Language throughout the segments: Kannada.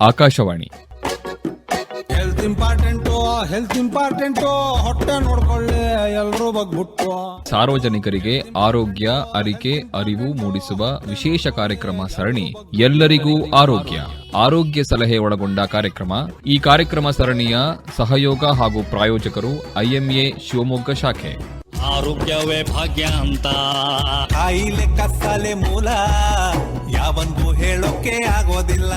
Akashvani. Health important health important ಹೊಟ್ಟೆ ನೋಡ್ಕೊಳ್ಳಿ ಎಲ್ಲರೂ ಬಗ್ಬಿಟ್ಟು. ಸಾರ್ವಜನಿಕರಿಗೆ ಆರೋಗ್ಯ ಅರಿಕೆ ಅರಿವು ಮೂಡಿಸುವ ವಿಶೇಷ ಕಾರ್ಯಕ್ರಮ ಸರಣಿ ಎಲ್ಲರಿಗೂ ಆರೋಗ್ಯ. ಆರೋಗ್ಯ ಸಲಹೆ ಒಳಗೊಂಡ ಕಾರ್ಯಕ್ರಮ. ಈ ಕಾರ್ಯಕ್ರಮ ಸರಣಿಯ ಸಹಯೋಗ ಹಾಗೂ ಪ್ರಾಯೋಜಕರು ಐಎಂಎ ಶಿವಮೊಗ್ಗ ಶಾಖೆ. ಆರೋಗ್ಯವೇ ಭಾಗ್ಯ ಅಂತ. ಕಾಯಿಲೆ ಕತ್ತಲೆ ಮೂಲ ಯಾವಂದು ಹೇಳೋಕೆ ಆಗೋದಿಲ್ಲ.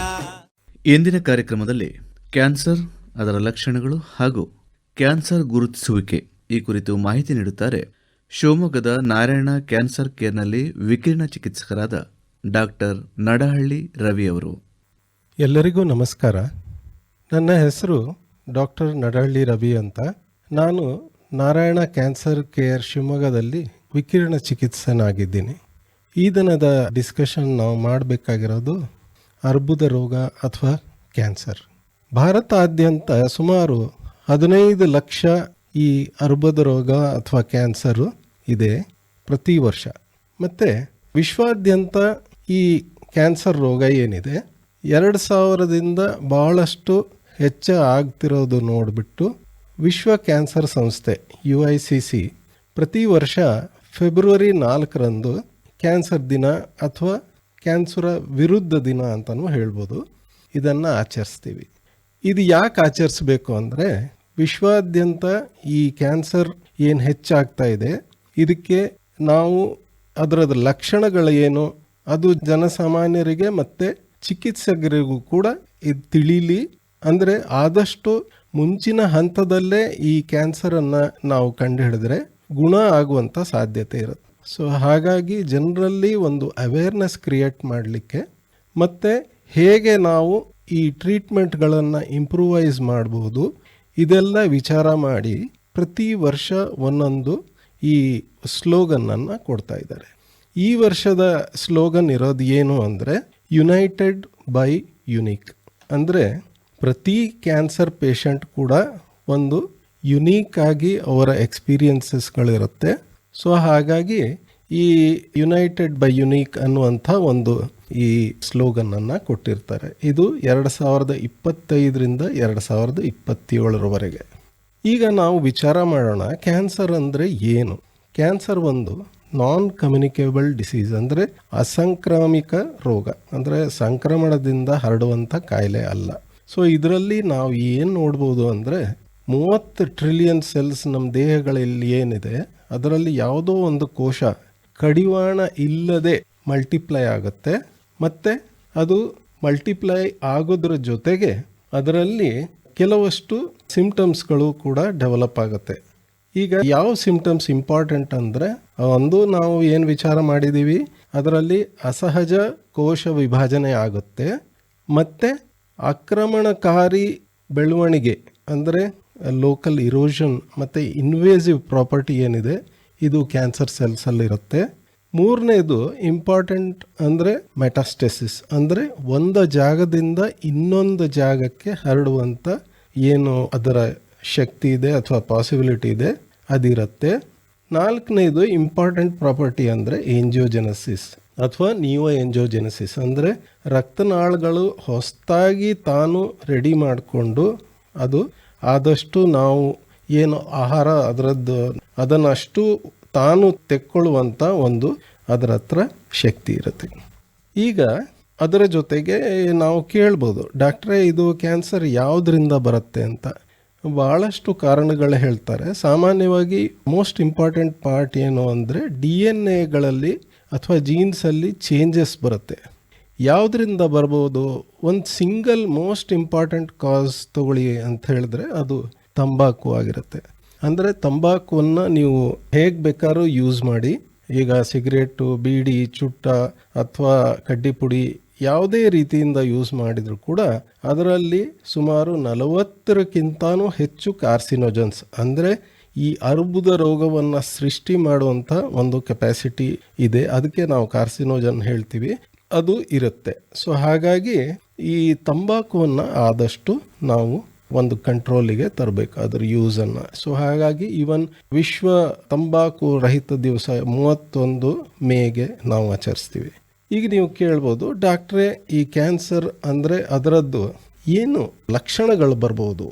ಇಂದಿನ ಕಾರ್ಯಕ್ರಮದಲ್ಲಿ ಕ್ಯಾನ್ಸರ್, ಅದರ ಲಕ್ಷಣಗಳು ಹಾಗೂ ಕ್ಯಾನ್ಸರ್ ಗುರುತಿಸುವಿಕೆ ಈ ಕುರಿತು ಮಾಹಿತಿ ನೀಡುತ್ತಾರೆ ಶಿವಮೊಗ್ಗದ ನಾರಾಯಣ ಕ್ಯಾನ್ಸರ್ ಕೇರ್ನಲ್ಲಿ ವಿಕಿರಣ ಚಿಕಿತ್ಸಕರಾದ ಡಾಕ್ಟರ್ ನಡಹಳ್ಳಿ ರವಿ ಅವರು. ಎಲ್ಲರಿಗೂ ನಮಸ್ಕಾರ. ನನ್ನ ಹೆಸರು ಡಾಕ್ಟರ್ ನಡಹಳ್ಳಿ ರವಿ ಅಂತ. ನಾನು ನಾರಾಯಣ ಕ್ಯಾನ್ಸರ್ ಕೇರ್ ಶಿವಮೊಗ್ಗದಲ್ಲಿ ವಿಕಿರಣ ಚಿಕಿತ್ಸನಾಗಿದ್ದೀನಿ. ಈ ದಿನದ ಡಿಸ್ಕಷನ್ ನಾವು ಮಾಡಬೇಕಾಗಿರೋದು ಅರ್ಬುದ ರೋಗ ಅಥವಾ ಕ್ಯಾನ್ಸರ್. ಭಾರತಾದ್ಯಂತ ಸುಮಾರು ಹದಿನೈದು ಲಕ್ಷ ಈ ಅರ್ಬುದ ರೋಗ ಅಥವಾ ಕ್ಯಾನ್ಸರು ಇದೆ ಪ್ರತಿ ವರ್ಷ. ಮತ್ತು ವಿಶ್ವಾದ್ಯಂತ ಈ ಕ್ಯಾನ್ಸರ್ ರೋಗ ಏನಿದೆ? ಎರಡು ಸಾವಿರದಿಂದ ಭಾಳಷ್ಟು ಹೆಚ್ಚ ಆಗ್ತಿರೋದು ನೋಡಿಬಿಟ್ಟು ವಿಶ್ವ ಕ್ಯಾನ್ಸರ್ ಸಂಸ್ಥೆ, ಯು ಐ ಸಿ ಸಿ, ಪ್ರತಿ ವರ್ಷ ಫೆಬ್ರವರಿ ನಾಲ್ಕರಂದು ಕ್ಯಾನ್ಸರ್ ದಿನ ಅಥವಾ ಕ್ಯಾನ್ಸರ ವಿರುದ್ಧ ದಿನ ಅಂತಲೂ ಹೇಳ್ಬೋದು. ಇದನ್ನು ಆಚರಿಸ್ತೀವಿ. ಇದು ಯಾಕೆ ಆಚರಿಸ್ಬೇಕು ಅಂದರೆ, ವಿಶ್ವಾದ್ಯಂತ ಈ ಕ್ಯಾನ್ಸರ್ ಏನು ಹೆಚ್ಚಾಗ್ತಾ ಇದೆ, ಇದಕ್ಕೆ ನಾವು ಅದರದ ಏನು ಅದು ಜನಸಾಮಾನ್ಯರಿಗೆ ಮತ್ತು ಚಿಕಿತ್ಸಕರಿಗೂ ಕೂಡ ಇದು ತಿಳಿಲಿ. ಅಂದರೆ ಆದಷ್ಟು ಮುಂಚಿನ ಹಂತದಲ್ಲೇ ಈ ಕ್ಯಾನ್ಸರನ್ನು ನಾವು ಕಂಡುಹಿಡಿದ್ರೆ ಗುಣ ಆಗುವಂಥ ಸಾಧ್ಯತೆ ಇರುತ್ತೆ. ಸೊ ಹಾಗಾಗಿ ಜನರಲ್ಲಿ ಒಂದು ಅವೇರ್ನೆಸ್ ಕ್ರಿಯೇಟ್ ಮಾಡಲಿಕ್ಕೆ ಮತ್ತು ಹೇಗೆ ನಾವು ಈ ಟ್ರೀಟ್ಮೆಂಟ್ಗಳನ್ನು ಇಂಪ್ರೂವೈಸ್ ಮಾಡ್ಬೋದು ಇದೆಲ್ಲ ವಿಚಾರ ಮಾಡಿ ಪ್ರತಿ ವರ್ಷ ಒಂದೊಂದು ಈ ಸ್ಲೋಗನನ್ನು ಕೊಡ್ತಾ ಇದ್ದಾರೆ. ಈ ವರ್ಷದ ಸ್ಲೋಗನ್ ಇರೋದು ಏನು ಅಂದರೆ ಯುನೈಟೆಡ್ ಬೈ ಯುನೀಕ್ ಅಂದರೆ ಪ್ರತಿ ಕ್ಯಾನ್ಸರ್ ಪೇಷಂಟ್ ಕೂಡ ಒಂದು ಯುನೀಕ್ ಆಗಿ ಅವರ ಎಕ್ಸ್ಪೀರಿಯನ್ಸಸ್ಗಳಿರುತ್ತೆ ಸೊ ಹಾಗಾಗಿ ಈ ಯುನೈಟೆಡ್ ಬೈ ಯುನೀಕ್ ಅನ್ನುವಂಥ ಒಂದು ಈ ಸ್ಲೋಗನನ್ನು ಕೊಟ್ಟಿರ್ತಾರೆ. ಇದು ಎರಡು ಸಾವಿರದ ಇಪ್ಪತ್ತೈದರಿಂದ ಎರಡು ಸಾವಿರದ ಇಪ್ಪತ್ತೇಳರವರೆಗೆ. ಈಗ ನಾವು ವಿಚಾರ ಮಾಡೋಣ, ಕ್ಯಾನ್ಸರ್ ಅಂದರೆ ಏನು? ಕ್ಯಾನ್ಸರ್ ಒಂದು ನಾನ್ ಕಮ್ಯುನಿಕೇಬಲ್ ಡಿಸೀಸ್ ಅಂದರೆ ಅಸಂಕ್ರಾಮಿಕ ರೋಗ, ಅಂದರೆ ಸಂಕ್ರಮಣದಿಂದ ಹರಡುವಂಥ ಕಾಯಿಲೆ ಅಲ್ಲ. ಸೊ ಇದರಲ್ಲಿ ನಾವು ಏನು ನೋಡ್ಬೋದು ಅಂದರೆ ಮೂವತ್ತು ಟ್ರಿಲಿಯನ್ ಸೆಲ್ಸ್ ನಮ್ಮ ದೇಹಗಳಲ್ಲಿ ಏನಿದೆ ಅದರಲ್ಲಿ ಯಾವುದೋ ಒಂದು ಕೋಶ ಕಡಿವಾಣ ಇಲ್ಲದೆ ಮಲ್ಟಿಪ್ಲೈ ಆಗುತ್ತೆ. ಮತ್ತು ಅದು ಮಲ್ಟಿಪ್ಲೈ ಆಗೋದ್ರ ಜೊತೆಗೆ ಅದರಲ್ಲಿ ಕೆಲವಷ್ಟು ಸಿಂಪ್ಟಮ್ಸ್ಗಳು ಕೂಡ ಡೆವಲಪ್ ಆಗುತ್ತೆ. ಈಗ ಯಾವ ಸಿಂಪ್ಟಮ್ಸ್ ಇಂಪಾರ್ಟೆಂಟ್ ಅಂದರೆ, ಒಂದು ನಾವು ಏನು ವಿಚಾರ ಮಾಡಿದ್ದೀವಿ ಅದರಲ್ಲಿ ಅಸಹಜ ಕೋಶ ವಿಭಜನೆ ಆಗುತ್ತೆ. ಮತ್ತು ಆಕ್ರಮಣಕಾರಿ ಬೆಳವಣಿಗೆ ಅಂದರೆ ಲೋಕಲ್ ಇರೋಷನ್ ಮತ್ತು ಇನ್ವೇಸಿವ್ ಪ್ರಾಪರ್ಟಿ ಏನಿದೆ, ಇದು ಕ್ಯಾನ್ಸರ್ ಸೆಲ್ಸಲ್ಲಿರುತ್ತೆ ಮೂರನೇದು ಇಂಪಾರ್ಟೆಂಟ್ ಅಂದರೆ ಮೆಟಾಸ್ಟೆಸಿಸ್ ಅಂದರೆ ಒಂದು ಜಾಗದಿಂದ ಇನ್ನೊಂದು ಜಾಗಕ್ಕೆ ಹರಡುವಂಥ ಏನು ಅದರ ಶಕ್ತಿ ಇದೆ ಅಥವಾ ಪಾಸಿಬಿಲಿಟಿ ಇದೆ, ಅದಿರುತ್ತೆ. ನಾಲ್ಕನೇದು ಇಂಪಾರ್ಟೆಂಟ್ ಪ್ರಾಪರ್ಟಿ ಅಂದರೆ ಏಂಜಿಯೋಜೆನಸಿಸ್ ಅಥವಾ ನಿಯೋ ಎಂಜಿಯೋಜೆನಸಿಸ್ ಅಂದರೆ ರಕ್ತನಾಳಗಳು ಹೊಸದಾಗಿ ತಾನು ರೆಡಿ ಮಾಡಿಕೊಂಡು ಅದು ಆದಷ್ಟು ನಾವು ಏನು ಆಹಾರ ಅದರದ್ದು, ಅದನ್ನಷ್ಟು ತಾನು ತೆಕ್ಕೊಳ್ಳುವಂಥ ಒಂದು ಅದರ ಹತ್ರ ಶಕ್ತಿ ಇರುತ್ತೆ. ಈಗ ಅದರ ಜೊತೆಗೆ ನಾವು ಕೇಳ್ಬೋದು, ಡಾಕ್ಟ್ರೇ ಇದು ಕ್ಯಾನ್ಸರ್ ಯಾವುದರಿಂದ ಬರುತ್ತೆ ಅಂತ. ಭಾಳಷ್ಟು ಕಾರಣಗಳು ಹೇಳ್ತಾರೆ. ಸಾಮಾನ್ಯವಾಗಿ ಮೋಸ್ಟ್ ಇಂಪಾರ್ಟೆಂಟ್ ಪಾರ್ಟ್ ಏನು ಅಂದರೆ ಡಿ ಎನ್ ಎಗಳಲ್ಲಿ ಅಥವಾ ಜೀನ್ಸಲ್ಲಿ ಚೇಂಜಸ್ ಬರುತ್ತೆ. ಯಾವುದರಿಂದ ಬರ್ಬೋದು? ಒಂದು ಸಿಂಗಲ್ ಮೋಸ್ಟ್ ಇಂಪಾರ್ಟೆಂಟ್ ಕಾಸ್ ತಗೊಳ್ಳಿ ಅಂತ ಹೇಳಿದ್ರೆ ಅದು ತಂಬಾಕು ಆಗಿರುತ್ತೆ. ಅಂದರೆ ತಂಬಾಕುವನ್ನು ನೀವು ಹೇಗೆ ಬೇಕಾದ್ರೂ ಯೂಸ್ ಮಾಡಿ. ಈಗ ಸಿಗರೇಟು, ಬೀಡಿ, ಚುಟ್ಟ ಅಥವಾ ಕಡ್ಡಿ ಪುಡಿ ಯಾವುದೇ ರೀತಿಯಿಂದ ಯೂಸ್ ಮಾಡಿದರೂ ಕೂಡ ಅದರಲ್ಲಿ ಸುಮಾರು ನಲವತ್ತರಕ್ಕಿಂತನೂ ಹೆಚ್ಚು ಕಾರ್ಸಿನೋಜನ್ಸ್ ಅಂದರೆ ಈ ಅರ್ಬುದ ರೋಗವನ್ನು ಸೃಷ್ಟಿ ಮಾಡುವಂಥ ಒಂದು ಕೆಪಾಸಿಟಿ ಇದೆ. ಅದಕ್ಕೆ ನಾವು ಕಾರ್ಸಿನೋಜನ್ ಹೇಳ್ತೀವಿ. ಅದು ಇರುತ್ತೆ. ಸೊ ಹಾಗಾಗಿ ಈ ತಂಬಾಕುವನ್ನು ಆದಷ್ಟು ನಾವು ಒಂದು ಕಂಟ್ರೋಲಿಗೆ ತರಬೇಕು, ಅದರ ಯೂಸನ್ನು ಸೊ ಹಾಗಾಗಿ ಈವನ್ ವಿಶ್ವ ತಂಬಾಕು ರಹಿತ ದಿವಸ ಮೂವತ್ತೊಂದು ಮೇಗೆ ನಾವು ಆಚರಿಸ್ತೀವಿ. ಈಗ ನೀವು ಕೇಳ್ಬೋದು, ಡಾಕ್ಟ್ರೇ ಈ ಕ್ಯಾನ್ಸರ್ ಅಂದರೆ ಅದರದ್ದು ಏನು ಲಕ್ಷಣಗಳು ಬರ್ಬೋದು?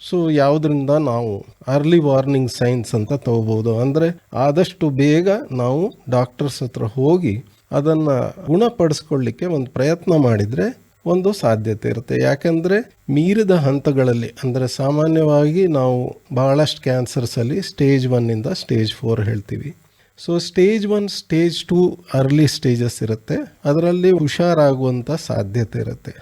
ಸೊ ಯಾವುದರಿಂದ ನಾವು ಅರ್ಲಿ ವಾರ್ನಿಂಗ್ ಸೈನ್ಸ್ ಅಂತ ತಗೋಬೋದು. ಅಂದರೆ ಆದಷ್ಟು ಬೇಗ ನಾವು ಡಾಕ್ಟರ್ಸ್ ಹತ್ರ ಹೋಗಿ ಅದನ್ನು ಗುಣಪಡಿಸ್ಕೊಳ್ಳಿಕ್ಕೆ ಒಂದು ಪ್ರಯತ್ನ ಮಾಡಿದರೆ ಒಂದು ಸಾಧ್ಯತೆ ಇರುತ್ತೆ. ಯಾಕಂದರೆ ಮೀರಿದ ಹಂತಗಳಲ್ಲಿ, ಅಂದರೆ ಸಾಮಾನ್ಯವಾಗಿ ನಾವು ಬಹಳಷ್ಟು ಕ್ಯಾನ್ಸರ್ಸಲ್ಲಿ ಸ್ಟೇಜ್ ಒನ್ನಿಂದ ಸ್ಟೇಜ್ ಫೋರ್ ಹೇಳ್ತೀವಿ. So stage one stage two early stages ಇರುತ್ತೆ. ಅದರಲ್ಲಿ ಹುಷಾರಾಗುವಂಥ ಸಾಧ್ಯತೆ ಇರುತ್ತೆ.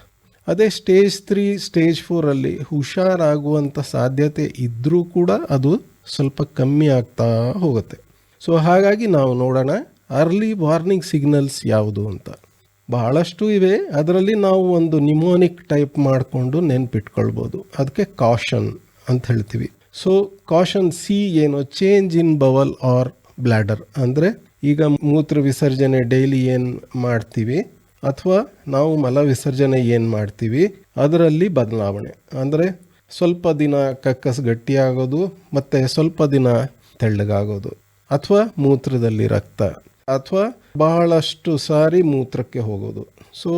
ಅದೇ ಸ್ಟೇಜ್ ತ್ರೀ ಸ್ಟೇಜ್ ಫೋರಲ್ಲಿ ಹುಷಾರಾಗುವಂಥ ಸಾಧ್ಯತೆ ಇದ್ದರೂ ಕೂಡ ಅದು ಸ್ವಲ್ಪ ಕಮ್ಮಿ ಆಗ್ತಾ ಹೋಗುತ್ತೆ. ಸೊ ಹಾಗಾಗಿ ನಾವು ನೋಡೋಣ ಅರ್ಲಿ ವಾರ್ನಿಂಗ್ ಸಿಗ್ನಲ್ಸ್ ಯಾವುದು ಅಂತ. ಬಹಳಷ್ಟು ಇವೆ, ಅದರಲ್ಲಿ ನಾವು ಒಂದು ನಿಮೋನಿಕ್ ಟೈಪ್ ಮಾಡಿಕೊಂಡು ನೆನ್ಪಿಟ್ಕೊಳ್ಬೋದು. ಅದಕ್ಕೆ ಕಾಷನ್ ಅಂತ ಹೇಳ್ತೀವಿ. ಸೊ ಕಾಷನ್ ಸಿ ಏನು? Change in bowel or bladder ಅಂದರೆ, ಈಗ ಮೂತ್ರ ವಿಸರ್ಜನೆ ಡೈಲಿ ಏನು ಮಾಡ್ತೀವಿ? ಅಥವಾ ನಾವು ಮಲ ವಿಸರ್ಜನೆ ಏನು ಮಾಡ್ತೀವಿ? ಅದರಲ್ಲಿ ಬದಲಾವಣೆ. ಅಂದರೆ, ಸ್ವಲ್ಪ ದಿನ ಕಕ್ಕಸ್ ಗಟ್ಟಿಯಾಗೋದು, ಮತ್ತು ಸ್ವಲ್ಪ ದಿನ ತೆಳ್ಳಗಾಗೋದು. ಅಥವಾ ಮೂತ್ರದಲ್ಲಿ ರಕ್ತ. ಅಥವಾ ಬಹಳಷ್ಟು ಸಾರಿ ಮೂತ್ರಕ್ಕೆ ಹೋಗೋದು. ಸೊ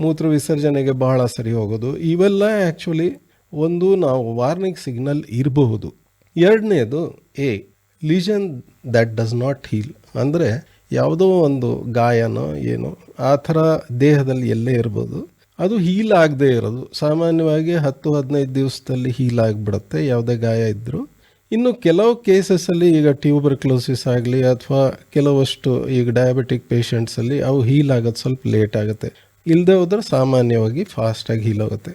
ಮೂತ್ರ ವಿಸರ್ಜನೆಗೆ ಬಹಳ ಸರಿ ಹೋಗೋದು. ಇವೆಲ್ಲ ಆ್ಯಕ್ಚುಲಿ ಒಂದು ನಾವು ವಾರ್ನಿಂಗ್ ಸಿಗ್ನಲ್ ಇರಬಹುದು. ಎರಡನೇದು a lesion that does not heal ಅಂದರೆ ಯಾವುದೋ ಒಂದು ಗಾಯನೋ ಏನೋ, ಆ ಥರ ದೇಹದಲ್ಲಿ ಎಲ್ಲೇ ಇರ್ಬೋದು. ಅದು ಹೀಲ್ ಆಗದೆ ಇರೋದು. ಸಾಮಾನ್ಯವಾಗಿ ಹತ್ತು ಹದಿನೈದು ದಿವಸದಲ್ಲಿ ಹೀಲ್ ಆಗಿಬಿಡುತ್ತೆ, ಯಾವುದೇ ಗಾಯ ಇದ್ದರೂ ಇನ್ನು ಕೆಲವು ಕೇಸಸ್ಸಲ್ಲಿ ಈಗ ಟ್ಯೂಬರ್ಕ್ಲೋಸಿಸ್ ಆಗಲಿ ಅಥವಾ ಕೆಲವಷ್ಟು ಈಗ ಡಯಾಬಿಟಿಕ್ ಪೇಷಂಟ್ಸಲ್ಲಿ ಅವು ಹೀಲ್ ಆಗೋದು ಸ್ವಲ್ಪ ಲೇಟ್ ಆಗುತ್ತೆ. ಇಲ್ಲದೆ ಹೋದ್ರೆ ಸಾಮಾನ್ಯವಾಗಿ ಫಾಸ್ಟಾಗಿ ಹೀಲ್ ಆಗುತ್ತೆ.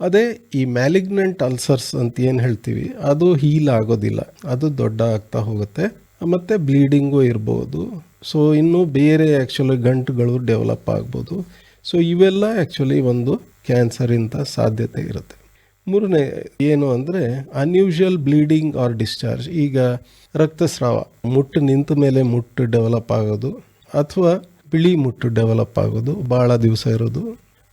ಅದೇ ಈ ಮ್ಯಾಲಿಗ್ನೆಂಟ್ ಅಲ್ಸರ್ಸ್ ಅಂತ ಏನು ಹೇಳ್ತೀವಿ, ಅದು ಹೀಲ್ ಆಗೋದಿಲ್ಲ. ಅದು ದೊಡ್ಡ ಆಗ್ತಾ ಹೋಗುತ್ತೆ. ಮತ್ತು ಬ್ಲೀಡಿಂಗು ಇರ್ಬೋದು. ಸೊ ಇನ್ನು ಬೇರೆ ಆ್ಯಕ್ಚುಲಿ ಗಂಟುಗಳು ಡೆವಲಪ್ ಆಗ್ಬೋದು. ಸೊ ಇವೆಲ್ಲ ಆ್ಯಕ್ಚುಲಿ ಒಂದು ಕ್ಯಾನ್ಸರಿಂತ ಸಾಧ್ಯತೆ ಇರುತ್ತೆ. ಮೂರನೇ ಏನು ಅಂದರೆ ಅನ್ಯೂಶುವಲ್ ಬ್ಲೀಡಿಂಗ್ ಆರ್ ಡಿಸ್ಚಾರ್ಜ್ ಈಗ ರಕ್ತಸ್ರಾವ, ಮುಟ್ಟು ನಿಂತ ಮೇಲೆ ಮುಟ್ಟು ಡೆವಲಪ್ ಆಗೋದು, ಅಥವಾ ಬಿಳಿ ಮುಟ್ಟು ಡೆವಲಪ್ ಆಗೋದು ಭಾಳ ದಿವಸ ಇರೋದು,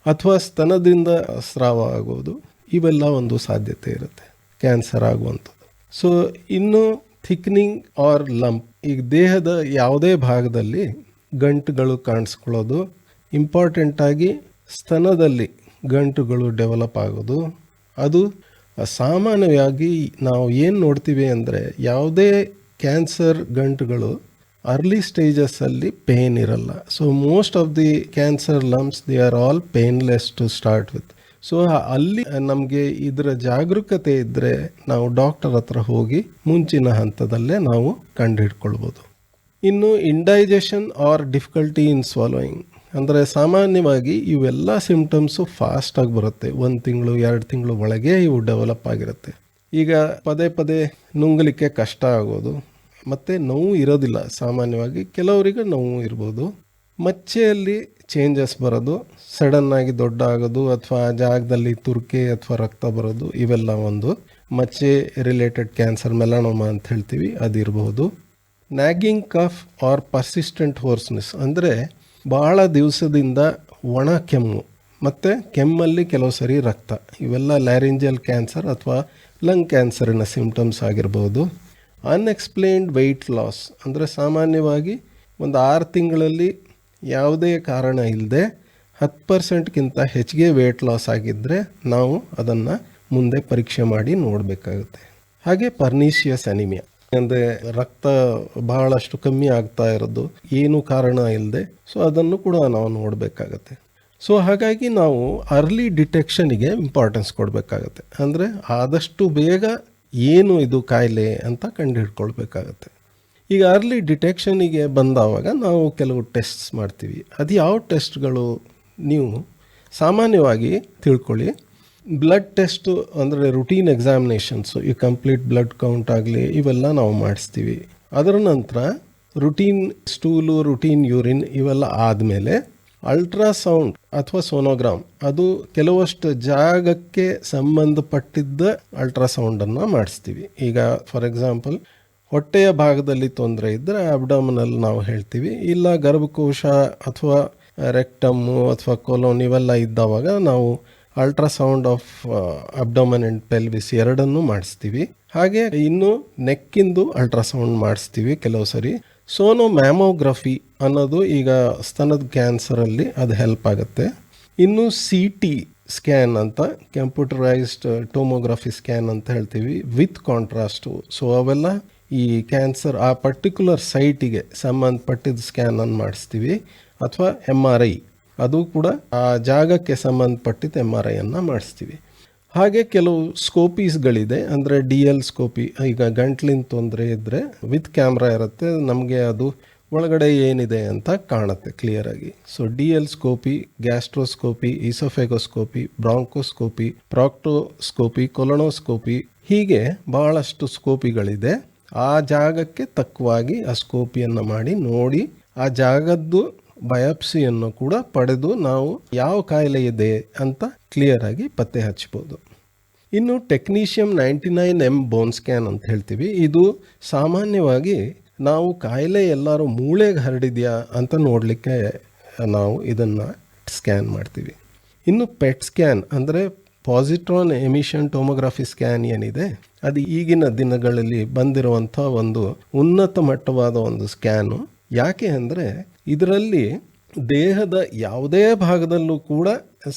ಅಥವಾ ಸ್ತನದಿಂದ ಸ್ರಾವ ಆಗೋದು, ಇವೆಲ್ಲ ಒಂದು ಸಾಧ್ಯತೆ ಇರುತ್ತೆ ಕ್ಯಾನ್ಸರ್ ಆಗುವಂಥದ್ದು. ಸೊ ಇನ್ನು ಥಿಕ್ನಿಂಗ್ ಆರ್ ಲಂಪ್ ಈಗ ದೇಹದ ಯಾವುದೇ ಭಾಗದಲ್ಲಿ ಗಂಟುಗಳು ಕಾಣಿಸ್ಕೊಳ್ಳೋದು ಇಂಪಾರ್ಟೆಂಟಾಗಿ ಸ್ತನದಲ್ಲಿ ಗಂಟುಗಳು ಡೆವಲಪ್ ಆಗೋದು ಅದು ಸಾಮಾನ್ಯವಾಗಿ ನಾವು ಏನು ನೋಡ್ತೀವಿ ಅಂದರೆ ಯಾವುದೇ ಕ್ಯಾನ್ಸರ್ ಗಂಟುಗಳು ಅರ್ಲಿ ಸ್ಟೇಜಸ್ಸಲ್ಲಿ ಪೇನ್ ಇರಲ್ಲ. So most of the cancer lumps they are all painless to start with so ಅಲ್ಲಿ ನಮಗೆ ಇದರ ಜಾಗರೂಕತೆ ಇದ್ದರೆ ನಾವು ಡಾಕ್ಟರ್ ಹತ್ರ ಹೋಗಿ ಮುಂಚಿನ ಹಂತದಲ್ಲೇ ನಾವು ಕಂಡುಹಿಡ್ಕೊಳ್ಬೋದು. ಇನ್ನು indigestion or difficulty in swallowing ಅಂದರೆ ಸಾಮಾನ್ಯವಾಗಿ ಇವೆಲ್ಲ ಸಿಂಪ್ಟಮ್ಸು ಫಾಸ್ಟಾಗಿ ಬರುತ್ತೆ. ಒಂದು ತಿಂಗಳು, ಎರಡು ತಿಂಗಳು ಒಳಗೆ ಇವು ಡೆವಲಪ್ ಆಗಿರುತ್ತೆ. ಈಗ ಪದೇ ಪದೇ ನುಂಗಲಿಕ್ಕೆ ಕಷ್ಟ ಆಗೋದು, ಮತ್ತು ನೋವು ಇರೋದಿಲ್ಲ. ಸಾಮಾನ್ಯವಾಗಿ ಕೆಲವರಿಗೆ ನೋವು ಇರ್ಬೋದು. ಮಚ್ಚೆಯಲ್ಲಿ ಚೇಂಜಸ್ ಬರೋದು ಸಡನ್ನಾಗಿ ದೊಡ್ಡ ಆಗೋದು ಅಥವಾ ಆ ಜಾಗದಲ್ಲಿ ತುರ್ಕೆ ಅಥವಾ ರಕ್ತ ಬರೋದು, ಇವೆಲ್ಲ ಒಂದು. ಮಚ್ಚೆ ರಿಲೇಟೆಡ್ ಕ್ಯಾನ್ಸರ್ ಮೆಲಾನೋಮಾ ಅಂತ ಹೇಳ್ತೀವಿ ಅದಿರಬಹುದು nagging cough or persistent hoarseness ಅಂದರೆ ಭಾಳ ದಿವಸದಿಂದ ಒಣ ಕೆಮ್ಮು, ಮತ್ತು ಕೆಮ್ಮಲ್ಲಿ ಕೆಲವು ಸರಿ ರಕ್ತ. ಇವೆಲ್ಲ ಲ್ಯಾರಿಂಜಲ್ ಕ್ಯಾನ್ಸರ್ ಅಥವಾ ಲಂಗ್ ಕ್ಯಾನ್ಸರಿನ ಸಿಂಪ್ಟಮ್ಸ್ ಆಗಿರ್ಬೋದು. ಅನ್ಎಕ್ಸ್ಪ್ಲೇನ್ಡ್ ವೆಯ್ಟ್ ಲಾಸ್ ಅಂದರೆ ಸಾಮಾನ್ಯವಾಗಿ ಒಂದು ಆರು ತಿಂಗಳಲ್ಲಿ ಯಾವುದೇ ಕಾರಣ ಇಲ್ಲದೆ ಹತ್ತು ಪರ್ಸೆಂಟ್ಗಿಂತ ಹೆಚ್ಚಿಗೆ ವೆಯ್ಟ್ ಲಾಸ್ ಆಗಿದ್ದರೆ ನಾವು ಅದನ್ನು ಮುಂದೆ ಪರೀಕ್ಷೆ ಮಾಡಿ ನೋಡಬೇಕಾಗುತ್ತೆ. ಹಾಗೆ ಪರ್ನೀಷಿಯಸ್ ಅನಿಮಿಯಾ ಅಂದರೆ ರಕ್ತ ಬಹಳಷ್ಟು ಕಮ್ಮಿ ಆಗ್ತಾ ಇರೋದು ಏನು ಕಾರಣ ಇಲ್ಲದೆ ಸೊ ಅದನ್ನು ಕೂಡ ನಾವು ನೋಡಬೇಕಾಗತ್ತೆ. ಸೊ ಹಾಗಾಗಿ ನಾವು ಅರ್ಲಿ ಡಿಟೆಕ್ಷನಿಗೆ ಇಂಪಾರ್ಟೆನ್ಸ್ ಕೊಡಬೇಕಾಗತ್ತೆ. ಅಂದರೆ ಆದಷ್ಟು ಬೇಗ ಏನು ಇದು ಕಾಯಿಲೆ ಅಂತ ಕಂಡುಹಿಡ್ಕೊಳ್ಬೇಕಾಗತ್ತೆ. ಈಗ ಅರ್ಲಿ ಡಿಟೆಕ್ಷನಿಗೆ ಬಂದಾವಾಗ ನಾವು ಕೆಲವು ಟೆಸ್ಟ್ಸ್ ಮಾಡ್ತೀವಿ. ಅದು ಯಾವ ಟೆಸ್ಟ್ಗಳು ನೀವು ಸಾಮಾನ್ಯವಾಗಿ ತಿಳ್ಕೊಳ್ಳಿ. ಬ್ಲಡ್ ಟೆಸ್ಟು ಅಂದರೆ ರುಟೀನ್ ಎಕ್ಸಾಮಿನೇಷನ್ಸು ಈ ಕಂಪ್ಲೀಟ್ ಬ್ಲಡ್ ಕೌಂಟ್ ಆಗಲಿ, ಇವೆಲ್ಲ ನಾವು ಮಾಡಿಸ್ತೀವಿ. ಅದರ ನಂತರ ರುಟೀನ್ ಸ್ಟೂಲು ರುಟೀನ್ ಯೂರಿನ್ ಇವೆಲ್ಲ ಆದಮೇಲೆ ಅಲ್ಟ್ರಾಸೌಂಡ್ ಅಥವಾ ಸೋನೋಗ್ರಾಮ್ ಅದು ಕೆಲವಷ್ಟು ಜಾಗಕ್ಕೆ ಸಂಬಂಧಪಟ್ಟಿದ್ದ ಅಲ್ಟ್ರಾಸೌಂಡನ್ನು ಮಾಡಿಸ್ತೀವಿ. ಈಗ ಫಾರ್ ಎಕ್ಸಾಂಪಲ್ ಹೊಟ್ಟೆಯ ಭಾಗದಲ್ಲಿ ತೊಂದರೆ ಇದ್ದರೆ ಅಬ್ಡಮ್ನಲ್ಲಿ ನಾವು ಹೇಳ್ತೀವಿ. ಇಲ್ಲ ಗರ್ಭಕೋಶ ಅಥವಾ ರೆಕ್ಟಮ್ಮು ಅಥವಾ ಕೊಲೋನ್ ಇವೆಲ್ಲ ಇದ್ದಾವಾಗ ನಾವು ultrasound of abdomen and pelvis ಎರಡನ್ನೂ ಮಾಡಿಸ್ತೀವಿ. ಹಾಗೆ ಇನ್ನು ನೆಕ್ಕಿಂದು ಅಲ್ಟ್ರಾಸೌಂಡ್ ಮಾಡಿಸ್ತೀವಿ ಕೆಲವು ಸರಿ. ಸೋನೋ ಮ್ಯಾಮೋಗ್ರಫಿ ಅನ್ನೋದು ಈಗ ಸ್ತನದ ಕ್ಯಾನ್ಸರಲ್ಲಿ ಅದು ಹೆಲ್ಪ್ ಆಗುತ್ತೆ. ಇನ್ನು ಸಿ ಟಿ ಸ್ಕ್ಯಾನ್ ಅಂತ ಕಂಪ್ಯೂಟರೈಸ್ಡ್ ಟೋಮೋಗ್ರಫಿ ಸ್ಕ್ಯಾನ್ ಅಂತ ಹೇಳ್ತೀವಿ. ವಿತ್ ಕಾಂಟ್ರಾಸ್ಟು ಸೊ ಅವೆಲ್ಲ ಈ ಕ್ಯಾನ್ಸರ್ ಆ ಪರ್ಟಿಕ್ಯುಲರ್ ಸೈಟಿಗೆ ಸಂಬಂಧಪಟ್ಟಿದ್ದ ಸ್ಕ್ಯಾನನ್ನು ಮಾಡಿಸ್ತೀವಿ. ಅಥವಾ ಎಂ ಆರ್ ಐ ಅದು ಕೂಡ ಆ ಜಾಗಕ್ಕೆ ಸಂಬಂಧಪಟ್ಟಿದ್ದ ಎಂ ಆರ್ ಐಯನ್ನು ಮಾಡಿಸ್ತೀವಿ. ಹಾಗೆ ಕೆಲವು ಸ್ಕೋಪೀಸ್ಗಳಿದೆ. ಅಂದರೆ ಡಿ ಎಲ್ ಸ್ಕೋಪಿ, ಈಗ ಗಂಟ್ಲಿನ ತೊಂದರೆ ಇದ್ದರೆ ವಿತ್ ಕ್ಯಾಮ್ರಾ ಇರುತ್ತೆ. ನಮಗೆ ಅದು ಒಳಗಡೆ ಏನಿದೆ ಅಂತ ಕಾಣುತ್ತೆ ಕ್ಲಿಯರಾಗಿ so D L scopy, gastroscopy oesophagoscopy bronchoscopy, proctoscopy, colonoscopy, ಹೀಗೆ ಬಹಳಷ್ಟು ಸ್ಕೋಪಿಗಳಿದೆ. ಆ ಜಾಗಕ್ಕೆ ತಕ್ಕವಾಗಿ ಆ ಸ್ಕೋಪಿಯನ್ನು ಮಾಡಿ ನೋಡಿ, ಆ ಜಾಗದ್ದು ಬಯಾಪ್ಸಿಯನ್ನು ಕೂಡ ಪಡೆದು ನಾವು ಯಾವ ಕಾಯಿಲೆ ಇದೆ ಅಂತ ಕ್ಲಿಯರ್ ಆಗಿ ಪತ್ತೆ ಹಚ್ಚಬಹುದು ಇನ್ನು technetium ninety nine M bone scan ಅಂತ ಹೇಳ್ತೀವಿ. ಇದು ಸಾಮಾನ್ಯವಾಗಿ ನಾವು ಕಾಯಿಲೆ ಎಲ್ಲರೂ ಮೂಳೆಗೆ ಹರಡಿದೆಯಾ ಅಂತ ನೋಡಲಿಕ್ಕೆ ನಾವು ಇದನ್ನು ಸ್ಕ್ಯಾನ್ ಮಾಡ್ತೀವಿ. ಇನ್ನು ಪೆಟ್ ಸ್ಕ್ಯಾನ್ ಅಂದರೆ ಪಾಸಿಟ್ರಾನ್ ಎಮಿಷನ್ ಟೋಮೋಗ್ರಫಿ ಸ್ಕ್ಯಾನ್ ಏನಿದೆ, ಅದು ಈಗಿನ ದಿನಗಳಲ್ಲಿ ಬಂದಿರುವಂಥ ಒಂದು ಉನ್ನತ ಮಟ್ಟವಾದ ಒಂದು ಸ್ಕ್ಯಾನು ಯಾಕೆ ಅಂದರೆ ಇದರಲ್ಲಿ ದೇಹದ ಯಾವುದೇ ಭಾಗದಲ್ಲೂ ಕೂಡ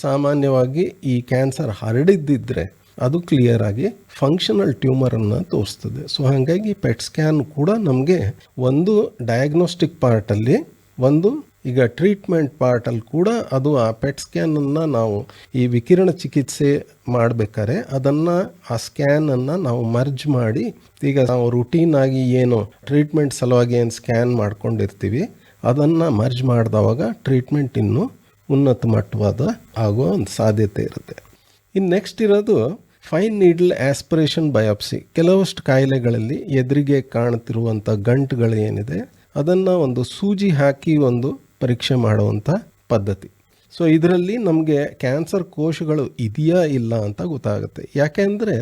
ಸಾಮಾನ್ಯವಾಗಿ ಈ ಕ್ಯಾನ್ಸರ್ ಹರಡಿದ್ದಿದ್ರೆ ಅದು ಕ್ಲಿಯರ್ ಆಗಿ ಫಂಕ್ಷನಲ್ ಟ್ಯೂಮರನ್ನು ತೋರಿಸ್ತದೆ. ಸೊ ಹಾಗಾಗಿ ಪೆಟ್ ಸ್ಕ್ಯಾನ್ ಕೂಡ ನಮಗೆ ಒಂದು ಡಯಾಗ್ನೋಸ್ಟಿಕ್ ಪಾರ್ಟಲ್ಲಿ ಒಂದು ಈಗ ಟ್ರೀಟ್ಮೆಂಟ್ ಪಾರ್ಟಲ್ಲಿ ಕೂಡ ಅದು ಆ ಪೆಟ್ ಸ್ಕ್ಯಾನನ್ನು ನಾವು ಈ ವಿಕಿರಣ ಚಿಕಿತ್ಸೆ ಮಾಡಬೇಕಾದ್ರೆ ಅದನ್ನು ಆ ಸ್ಕ್ಯಾನನ್ನು ನಾವು ಮರ್ಜ್ ಮಾಡಿ, ಈಗ ನಾವು ರುಟೀನ್ ಆಗಿ ಏನು ಟ್ರೀಟ್ಮೆಂಟ್ ಸಲುವಾಗಿ ಏನು ಸ್ಕ್ಯಾನ್ ಮಾಡ್ಕೊಂಡಿರ್ತೀವಿ ಅದನ್ನು ಮರ್ಜ್ ಮಾಡಿದವಾಗ ಟ್ರೀಟ್ಮೆಂಟ್ ಇನ್ನೂ ಉನ್ನತ ಮಟ್ಟವಾದ ಆಗೋ ಒಂದು ಸಾಧ್ಯತೆ ಇರುತ್ತೆ. ಇನ್ನು ನೆಕ್ಸ್ಟ್ ಇರೋದು ಫೈನ್ ನೀಡಲ್ ಆಸ್ಪಿರೇಷನ್ ಬಯಾಪ್ಸಿ ಕೆಲವಷ್ಟು ಕಾಯಿಲೆಗಳಲ್ಲಿ ಎದುರಿಗೆ ಕಾಣುತ್ತಿರುವಂಥ ಗಂಟುಗಳು ಏನಿದೆ, ಅದನ್ನು ಒಂದು ಸೂಜಿ ಹಾಕಿ ಒಂದು ಪರೀಕ್ಷೆ ಮಾಡುವಂಥ ಪದ್ಧತಿ. ಸೊ ಇದರಲ್ಲಿ ನಮಗೆ ಕ್ಯಾನ್ಸರ್ ಕೋಶಗಳು ಇದೆಯಾ ಇಲ್ಲ ಅಂತ ಗೊತ್ತಾಗುತ್ತೆ. ಯಾಕೆಂದರೆ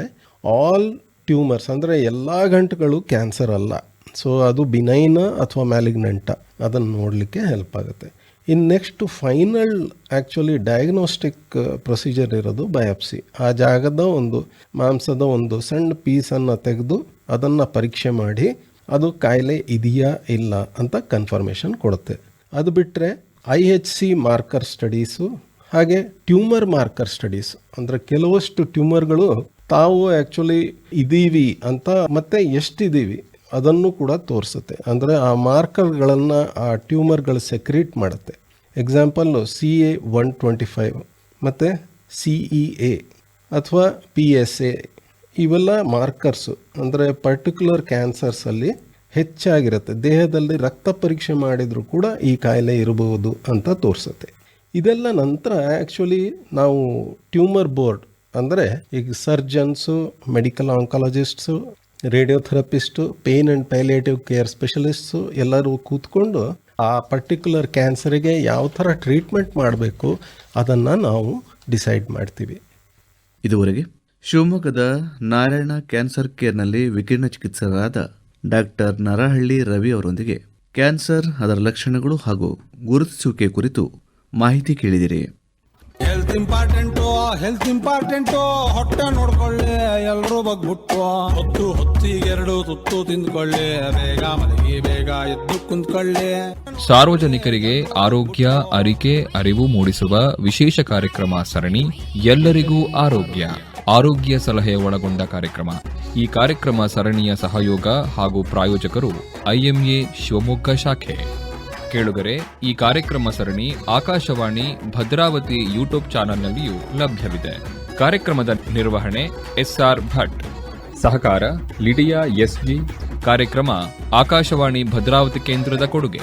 ಆಲ್ ಟ್ಯೂಮರ್ಸ್ ಅಂದರೆ ಎಲ್ಲ ಗಂಟುಗಳು ಕ್ಯಾನ್ಸರ್ ಅಲ್ಲ. ಸೊ ಅದು ಬಿನೈನ ಅಥವಾ ಮ್ಯಾಲಿಗ್ನೆಂಟ ಅದನ್ನು ನೋಡಲಿಕ್ಕೆ ಹೆಲ್ಪ್ ಆಗುತ್ತೆ. ಇನ್ನು next final actually diagnostic procedure ಇರೋದು ಬಯಾಪ್ಸಿ ಆ ಜಾಗದ ಒಂದು, ಮಾಂಸದ ಒಂದು ಸಣ್ಣ ಪೀಸನ್ನು ತೆಗೆದು ಅದನ್ನು ಪರೀಕ್ಷೆ ಮಾಡಿ, ಅದು ಕಾಯಿಲೆ ಇದೆಯಾ ಇಲ್ಲ ಅಂತ ಕನ್ಫರ್ಮೇಷನ್ ಕೊಡುತ್ತೆ. ಅದು ಬಿಟ್ಟರೆ I H C marker studies ಹಾಗೆ ಟ್ಯೂಮರ್ ಮಾರ್ಕರ್ ಸ್ಟಡೀಸ್ ಅಂದರೆ ಕೆಲವಷ್ಟು ಟ್ಯೂಮರ್ಗಳು ತಾವು ಆ್ಯಕ್ಚುಲಿ ಇದ್ದೀವಿ ಅಂತ ಮತ್ತೆ ಎಷ್ಟಿದ್ದೀವಿ ಅದನ್ನು ಕೂಡ ತೋರಿಸುತ್ತೆ. ಅಂದರೆ ಆ ಮಾರ್ಕರ್ಗಳನ್ನು ಆ ಟ್ಯೂಮರ್ಗಳು ಸೆಕ್ರೀಟ್ ಮಾಡುತ್ತೆ. Example C A one twenty five ಮತ್ತು ಸಿ ಇ ಎ ಅಥವಾ ಪಿ ಎಸ್ ಎ ಇವೆಲ್ಲ ಮಾರ್ಕರ್ಸು. ಅಂದರೆ ಪರ್ಟಿಕ್ಯುಲರ್ ಕ್ಯಾನ್ಸರ್ಸಲ್ಲಿ ಹೆಚ್ಚಾಗಿರುತ್ತೆ. ದೇಹದಲ್ಲಿ ರಕ್ತ ಪರೀಕ್ಷೆ ಮಾಡಿದರೂ ಕೂಡ ಈ ಕಾಯಿಲೆ ಇರಬಹುದು ಅಂತ ತೋರಿಸುತ್ತೆ. ಇದೆಲ್ಲ ನಂತರ ಆ್ಯಕ್ಚುಲಿ ನಾವು ಟ್ಯೂಮರ್ ಬೋರ್ಡ್ ಅಂದರೆ ಈಗ surgeons, medical oncologists radiotherapists, pain and palliative care specialists ಎಲ್ಲರೂ ಕೂತ್ಕೊಂಡು ಆ ಪರ್ಟಿಕ್ಯುಲರ್ ಕ್ಯಾನ್ಸರಿಗೆ ಯಾವ ಥರ ಟ್ರೀಟ್ಮೆಂಟ್ ಮಾಡಬೇಕು ಅದನ್ನು ನಾವು ಡಿಸೈಡ್ ಮಾಡ್ತೀವಿ. ಇದುವರೆಗೆ ಶಿವಮೊಗ್ಗದ ನಾರಾಯಣ ಕ್ಯಾನ್ಸರ್ ಕೇರ್ನಲ್ಲಿ ವಿಕಿರಣ ಚಿಕಿತ್ಸಕರಾದ ಡಾಕ್ಟರ್ ನರಹಳ್ಳಿ ರವಿ ಅವರೊಂದಿಗೆ ಕ್ಯಾನ್ಸರ್, ಅದರ ಲಕ್ಷಣಗಳು ಹಾಗೂ ಗುರುತಿಸುವಿಕೆ ಕುರಿತು ಮಾಹಿತಿ ಕೇಳಿದಿರಿ. ಹೆಲ್ತ್ ಇಂಪಾರ್ಟೆಂಟು ಹೆಲ್ತ್ ಇಂಪಾರ್ಟೆಂಟು ಹೊಟ್ಟೆ ನೋಡ್ಕೊಳ್ಳಿ ಎಲ್ಲರೂ ಬಗ್ಬಿಟ್ಟು. ಹೊತ್ತು ಹೊತ್ತಿಗೆರಡು ತುತ್ತು ತಿಂದ್ಕೊಳ್ಳಿ, ಬೇಗ ಮಲಗಿ, ಬೇಗ ಎದ್ದು ಕುಂತ್ಕೊಳ್ಳಿ. ಸಾರ್ವಜನಿಕರಿಗೆ ಆರೋಗ್ಯ, ಅರಿಕೆ, ಅರಿವು ಮೂಡಿಸುವ ವಿಶೇಷ ಕಾರ್ಯಕ್ರಮ ಸರಣಿ, ಎಲ್ಲರಿಗೂ ಆರೋಗ್ಯ ಆರೋಗ್ಯ ಸಲಹೆ ಒಳಗೊಂಡ ಕಾರ್ಯಕ್ರಮ. ಈ ಕಾರ್ಯಕ್ರಮ ಸರಣಿಯ ಸಹಯೋಗ ಹಾಗೂ ಪ್ರಾಯೋಜಕರು ಐಎಂಎ ಶಿವಮೊಗ್ಗ ಶಾಖೆ. ಕೇಳುಗರೆ, ಈ ಕಾರ್ಯಕ್ರಮ ಸರಣಿ ಆಕಾಶವಾಣಿ ಭದ್ರಾವತಿ ಯೂಟ್ಯೂಬ್ ಚಾನೆಲ್ನಲ್ಲಿಯೂ ಲಭ್ಯವಿದೆ. ಕಾರ್ಯಕ್ರಮದ ನಿರ್ವಹಣೆ ಎಸ್ಆರ್ ಭಟ್. ಸಹಕಾರ ಲಿಡಿಯಾ ಎಸ್ಜಿ. ಕಾರ್ಯಕ್ರಮ ಆಕಾಶವಾಣಿ ಭದ್ರಾವತಿ ಕೇಂದ್ರದ ಕೊಡುಗೆ.